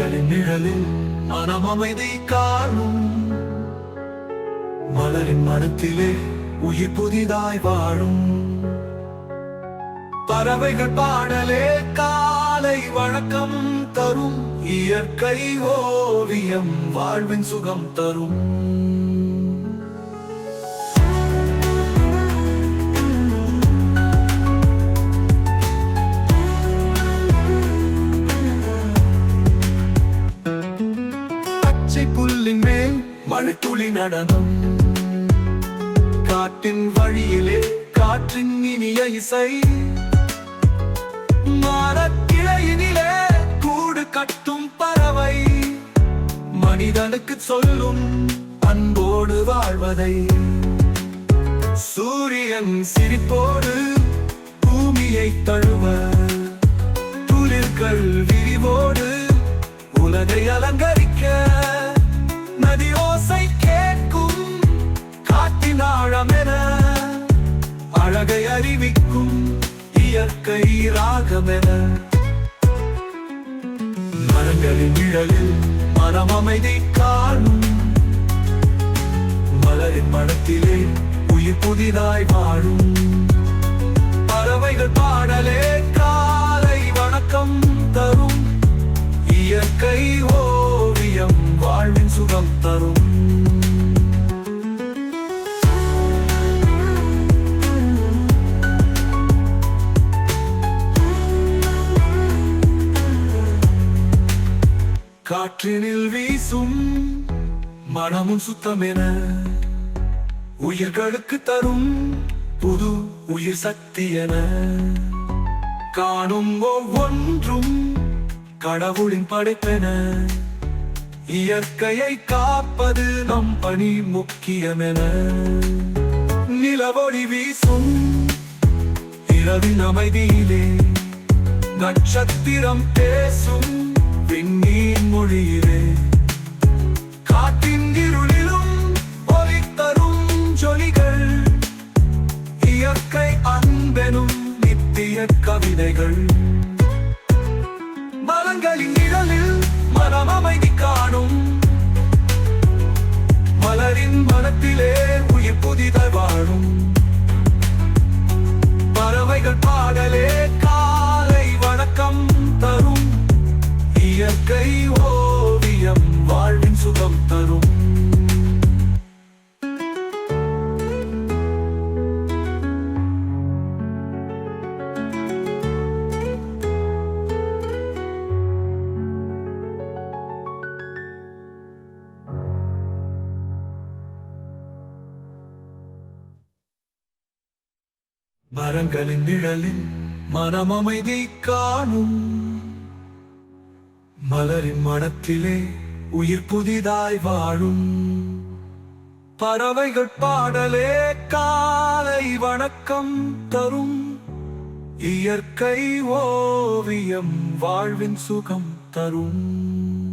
மலர்களின் நிழலில் மனம் அமைதி காணும். மலரின் மனத்திலே உயிர் புதிதாய் வாழும். பறவைகள் பாடலே காலை வணக்கம் தரும். இயற்கை ஓவியம் வாழ்வின் சுகம் தரும். மழைத்துளி நடனம். காட்டின் வழியிலே காற்றின் இனிய இசை. மரக்கிளையினிலே கூடு கட்டும் பறவை. மனிதனுக்கு சொல்லும் அன்போடு வாழ்வதை. சூரியன் சிரிப்போடு பூமியை தழுவ. துளிர்கள் விரிவோடு அறிவிக்கும் இயற்கை ராகமென. மரங்களின் நிழலில் மனம் அமைதி காணும். மலரின் மனத்திலே உயிர் புதிதாய் வாழும். பறவைகள் பாடலே காலை வணக்கம். காற்றினில் வீசும் மனமும் சுத்தமென உயிர்களுக்கு தரும் புது உயிர் சக்தி என காணும் ஒவ்வொன்றும் கடவுளின் படைப்பென இயற்கையை காப்பது நம் பணி முக்கியமென நிலவொளி வீசும் இரவின் அமைதியிலே நட்சத்திரம் பேசும் விண்மீன் மொழியிலே மரங்களின் நிழலில் மனம் அமைதி காணும். மலரின் மனத்திலே உயிர் புதிதாய் வாழும். பறவைகள் பாடலே காலை வணக்கம் தரும். இயற்கை ஓவியம் வாழ்வின் சுகம் தரும்.